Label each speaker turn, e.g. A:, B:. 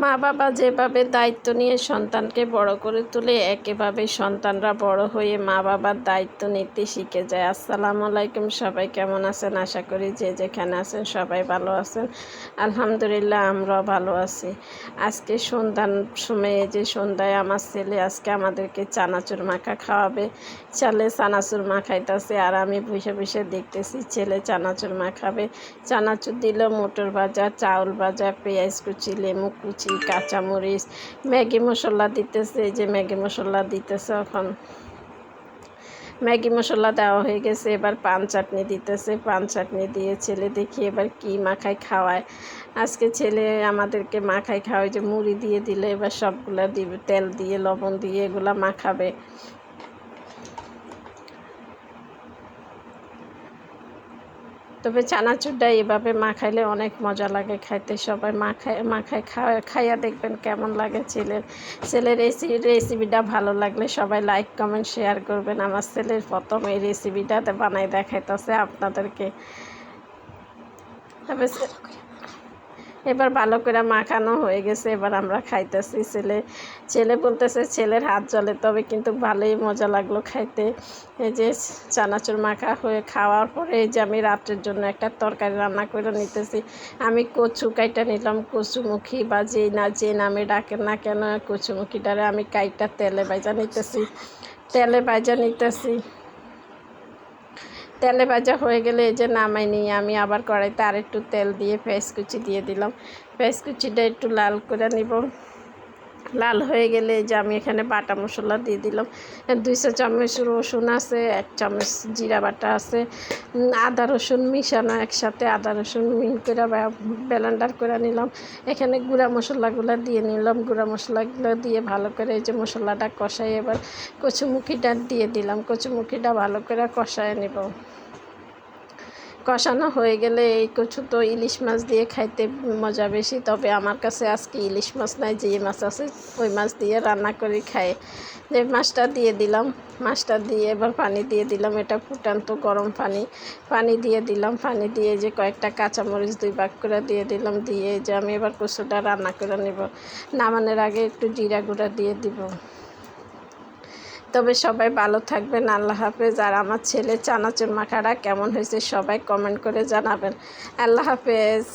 A: মা বাবা যেভাবে দায়িত্ব নিয়ে সন্তানকে বড় করে তুলে, একেভাবে সন্তানরা বড় হয়ে মা বাবার দায়িত্ব নিতে শিখে যায়। আসসালামু আলাইকুম, সবাই কেমন আছেন? আশা করি যে যেখানে আছেন সবাই ভালো আছেন। আলহামদুলিল্লাহ, আমরাও ভালো আছি। আজকে সন্ধ্যার সময়ে যে সন্ধ্যায় আমার ছেলে আজকে আমাদেরকে চানাচুর মাখা খাওয়াবে। ছেলে চানাচুর মাখাইতেছে আর আমি বসে বসে দেখতেছি ছেলে চানাচুর মাখাবে। চানাচুর দিল মোটর ভাজা, চাউল ভাজা, পেঁয়াজ কুচি লেমু কুচি কাঁচামরিচ, ম্যাগি মশলা দিতেছে যে ম্যাগি মশলা দিতেছে এখন। ম্যাগি মশলা দেওয়া হয়ে গেছে, এবার পান চাটনি দিতেছে, পান চাটনি দিয়ে ছেলে দেখি এবার কি মাখায় খাওয়ায়। আজকে ছেলে আমাদেরকে মাখায় খাওয়ায় যে মুড়ি দিয়ে দিলে এবার সবগুলা দিবে, তেল দিয়ে, লবণ দিয়ে এগুলা মাখাবে। তবে চানাচুরটা এভাবে মাখাইলে অনেক মজা লাগে খাইতে। সবাই মাখায় মাখায় খাওয়া খাইয়া দেখবেন কেমন লাগে ছেলের ছেলের রেসিপি রেসিপিটা ভালো লাগলে সবাই লাইক, কমেন্ট, শেয়ার করবেন। আমার ছেলের প্রথম এই রেসিপিটাতে বানাই দেখাইতেছে আপনাদেরকে। তবে এবার ভালো করে মাখানো হয়ে গেছে, এবার আমরা খাইতেছি। ছেলে ছেলে বলতেছে, ছেলের হাত জলে তবে কিন্তু ভালোই মজা লাগল খাইতে। এই যে চানাচুর মাখা হয়ে খাওয়ার পরে এই যে আমি রাত্রের জন্য একটা তরকারি রান্না করে নিতেছি। আমি কচু কাইটা নিলাম, কচুমুখী বা যে না, যে নামে ডাকেন না কেন, কচুমুখিটারে আমি কাইটা তেলে বাইজা নিতেছি। তেলে বাইজা নিতেছি। তেলে ভাজা হয়ে গেলে এই যে নামাই নিয়ে আমি আবার কড়াইতে আর একটু তেল দিয়ে কুচি দিয়ে দিলাম। কুচিটা একটু লাল করে নিব। লাল হয়ে গেলে যে আমি এখানে বাটা মশলা দিয়ে দিলাম। দুইশো চামচ রসুন আছে, এক চামচ জিরা বাটা আছে। আদা রসুন মিশানো একসাথে আদা রসুন মিন করে ব্যালেন্ডার করে নিলাম। এখানে গুঁড়া মশলাগুলো দিয়ে নিলাম। গুঁড়া মশলাগুলো দিয়ে ভালো করে এই যে মশলাটা কষাই এবার কচুমুখিটা দিয়ে দিলাম। কচুমুখিটা ভালো করে কষায় নেব। কষানো হয়ে গেলে এই কচু তো ইলিশ মাছ দিয়ে খাইতে মজা বেশি। তবে আমার কাছে আজকে ইলিশ মাছ নাই, যে মাছ আছে ওই মাছ দিয়ে রান্না করে খাই। যে মাছটা দিয়ে দিলাম, মাছটা দিয়ে এবার পানি দিয়ে দিলাম, এটা ফুটান্ত গরম পানি। পানি দিয়ে দিলাম, পানি দিয়ে যে কয়েকটা কাঁচামরিচ দুই ভাগ করে দিয়ে দিলাম, দিয়ে যে আমি এবার কচুটা রান্না করে নেব। নামানোর আগে একটু জিরা গুঁড়া দিয়ে দিব। তবে সবাই ভালো থাকবেন, আল্লাহ হাফেজ। আর আমার ছেলে চানাচুর মাখাটা কেমন হয়েছে সবাই কমেন্ট করে জানাবেন। আল্লাহ হাফেজ।